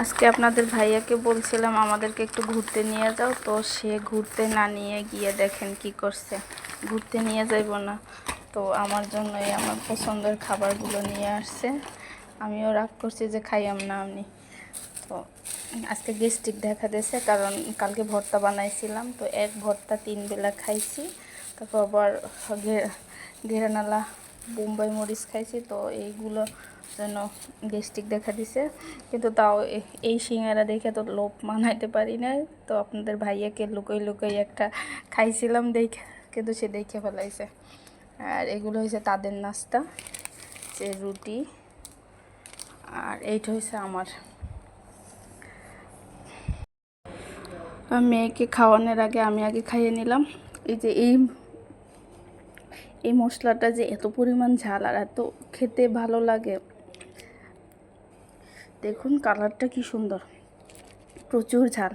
আজকে আপনাদের ভাইয়াকে বলছিলাম, আমাদেরকে একটু ঘুরতে নিয়ে যাও। তো সে ঘুরতে না নিয়ে গিয়ে দেখেন কি করছে। ঘুরতে নিয়ে যাইব না। তো আমার জন্যই আমার পছন্দের খাবারগুলো নিয়ে আসছে। আমিও রাগ করছি যে খাইয়াম না আমি। তো আজকে গেস্টিক দেখা দিয়েছে, কারণ কালকে ভর্তা বানাইছিলাম। তো এক ভর্তা তিন বেলা খাইছি। তারপর আবার ঘেরানালা বোম্বাই মরিচ খাইছি, তো এইগুলো যেন গেস্টিক দেখা দিছে। কিন্তু তাও এই সিঙ্গারা দেখে তো লোভ মানাইতে পারি না তো আপনাদের ভাইয়াকে লুকোই লুকোই একটা খাইছিলাম দেখে, কিন্তু সে দেখে ফেলাইছে। আর এগুলো হয়েছে তাদের নাস্তা, যে রুটি, আর এইটা হয়েছে আমার। মেয়েকে খাওয়ানোর আগে আমি আগে খাইয়ে নিলাম। এই যে এই এই মশলাটা যে এত পরিমাণ ঝাল আর এত খেতে ভালো লাগে। দেখুন কালারটা কি সুন্দর। প্রচুর ঝাল।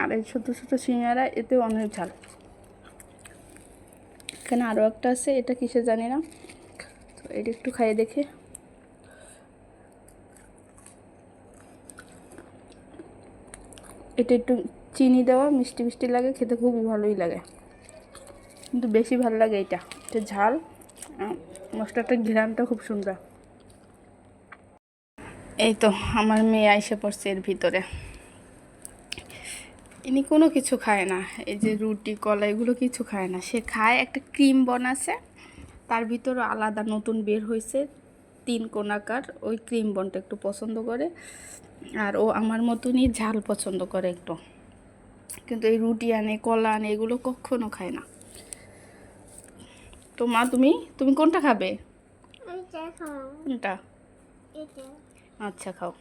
আর এই ছোটো ছোটো সিঙ্গারা এতে অনেক ঝাল। এখানে আরও একটা আছে, এটা কিসে জানি না। তো এটা একটু খাইয়ে দেখে। এটা একটু চিনি দেওয়া মিষ্টি মিষ্টি লাগে খেতে খুবই ভালোই লাগে। কিন্তু বেশি ভালো লাগে এটা। এটা ঝাল আহ, মশলাটার ঘ্রাণটা খুব সুন্দর। এই তো আমার মেয়ে আইসে পড়ছে এর ভিতরে। ইনি কোনো কিছু খায় না। এই যে রুটি কলা এগুলো কিছু খায় না। সে খায় একটা ক্রিম বনাছে তার ভিতরে আলাদা নতুন বের হয়েছে তিন কোনাকার। ওই ক্রিম বনটা একটু পছন্দ করে আর ও আমার মতনই ঝাল পছন্দ করে একটু। কিন্তু এই রুটি আনে কলা আনে এগুলো কখনো খায় না। তো মা তুমি তুমি কোনটা খাবে? কোনটা? আচ্ছা খাও।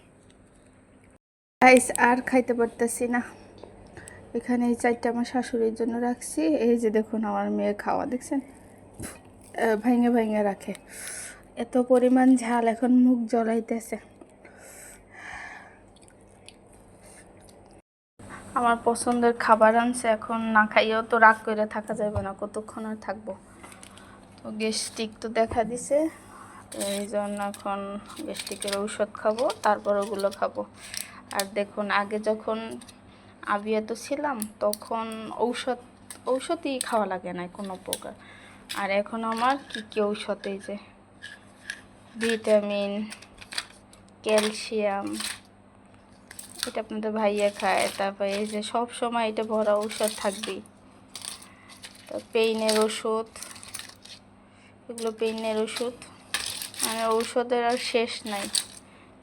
রাইস আর খাইতে পারতেছি না। এখানে এই চারটা আমার শাশুড়ির জন্য রাখছি। এই যে দেখুন আমার মেয়ে খাওয়া দেখছেন? ভাঙে ভাঙে রাখে। এত পরিমাণ ঝাল এখন মুখ জ্বলাইতেছে। আমার পছন্দের খাবার আনছে, এখন না খাইয়েও তো রাগ করে থাকা যাবে না, কতক্ষণ আর থাকব? তো গ্যাস্ট্রিক তো দেখা দিছে, এই জন্য এখন গ্যাস্ট্রিকের ঔষধ খাব, তারপর ওগুলো খাব। আর দেখুন, আগে যখন আবিয়াত ছিলাম, তখন ঔষধ, ঔষধই খাওয়া লাগে না কোনো প্রকার। আর এখন আমার কী কী ঔষধ এই যে? ভিটামিন, ক্যালসিয়াম এটা আপনাদের ভাইয়া খায়, তারপরে এই যে সব সময় এটা ভরা ঔষধ থাকবেই। তো পেইনের ওষুধ, এগুলো পেইনের ওষুধ। মানে ঔষধের আর শেষ নাই।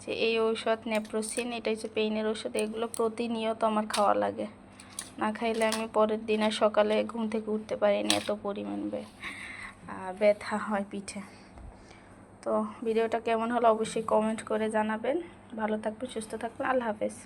যে এই ঔষধ নেপ্রোসিন, এটা হচ্ছে পেইনের ওষুধ, এগুলো প্রতিনিয়ত আমার খাওয়া লাগে। না খাইলে আমি পরের দিন আর সকালে ঘুম থেকে উঠতে পারিনি এত পরিমাণ ব্যথা হয় পিঠে। তো ভিডিওটা কেমন হলো অবশ্যই কমেন্ট করে জানাবেন। ভালো থাকবেন সুস্থ থাকবেন আল্লাহ হাফেজ।